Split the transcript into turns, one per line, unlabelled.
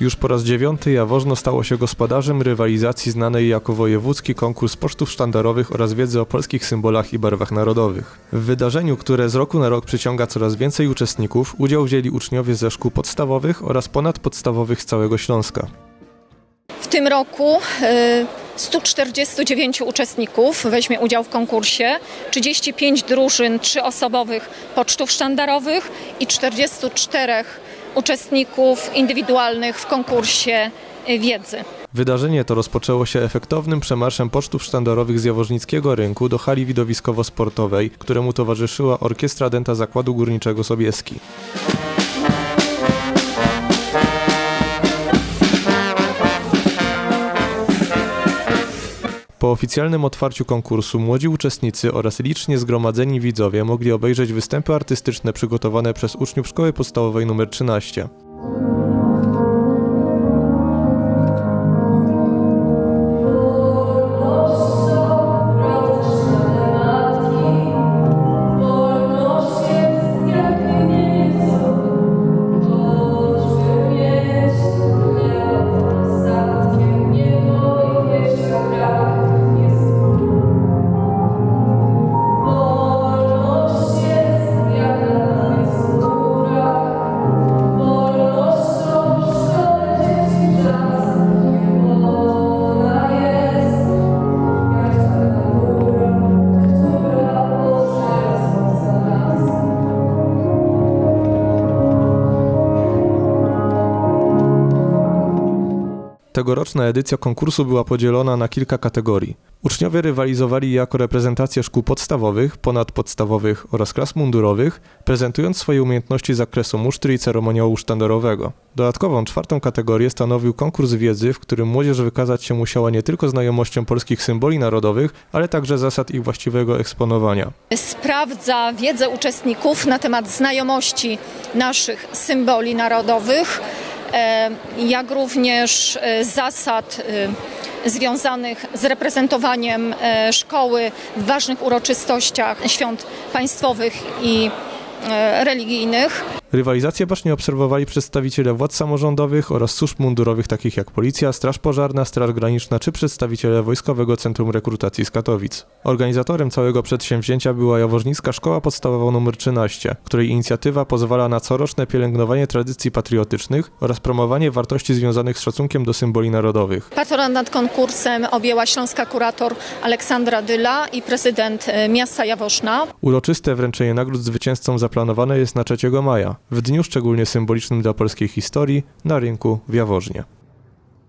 Już po raz dziewiąty Jaworzno stało się gospodarzem rywalizacji znanej jako wojewódzki konkurs pocztów sztandarowych oraz wiedzy o polskich symbolach i barwach narodowych. W wydarzeniu, które z roku na rok przyciąga coraz więcej uczestników, udział wzięli uczniowie ze szkół podstawowych oraz ponadpodstawowych z całego Śląska.
W tym roku y, 149 uczestników weźmie udział w konkursie, 35 drużyn trzyosobowych pocztów sztandarowych i 44 uczestników indywidualnych w konkursie y, wiedzy.
Wydarzenie to rozpoczęło się efektownym przemarszem pocztów sztandarowych z Jaworznickiego Rynku do hali widowiskowo-sportowej, któremu towarzyszyła Orkiestra Denta Zakładu Górniczego Sobieski. Po oficjalnym otwarciu konkursu młodzi uczestnicy oraz licznie zgromadzeni widzowie mogli obejrzeć występy artystyczne przygotowane przez uczniów Szkoły Podstawowej nr 13. Tegoroczna edycja konkursu była podzielona na kilka kategorii. Uczniowie rywalizowali jako reprezentacja szkół podstawowych, ponadpodstawowych oraz klas mundurowych, prezentując swoje umiejętności z zakresu musztry i ceremoniału sztandarowego. Dodatkową czwartą kategorię stanowił konkurs wiedzy, w którym młodzież wykazać się musiała nie tylko znajomością polskich symboli narodowych, ale także zasad ich właściwego eksponowania.
Sprawdza wiedzę uczestników na temat znajomości naszych symboli narodowych, jak również e, zasad e, związanych z reprezentowaniem e, szkoły w ważnych uroczystościach świąt państwowych i e, religijnych.
Rywalizację bacznie obserwowali przedstawiciele władz samorządowych oraz służb mundurowych takich jak Policja, Straż Pożarna, Straż Graniczna czy przedstawiciele Wojskowego Centrum Rekrutacji z Katowic. Organizatorem całego przedsięwzięcia była Jaworznicka Szkoła Podstawowa nr 13, której inicjatywa pozwala na coroczne pielęgnowanie tradycji patriotycznych oraz promowanie wartości związanych z szacunkiem do symboli narodowych.
Patronat nad konkursem objęła śląska kurator Aleksandra Dyla i prezydent e, miasta Jaworzna.
Uroczyste wręczenie nagród zwycięzcom zaplanowane jest na 3 maja, w dniu szczególnie symbolicznym dla polskiej historii, na rynku w Jaworznie.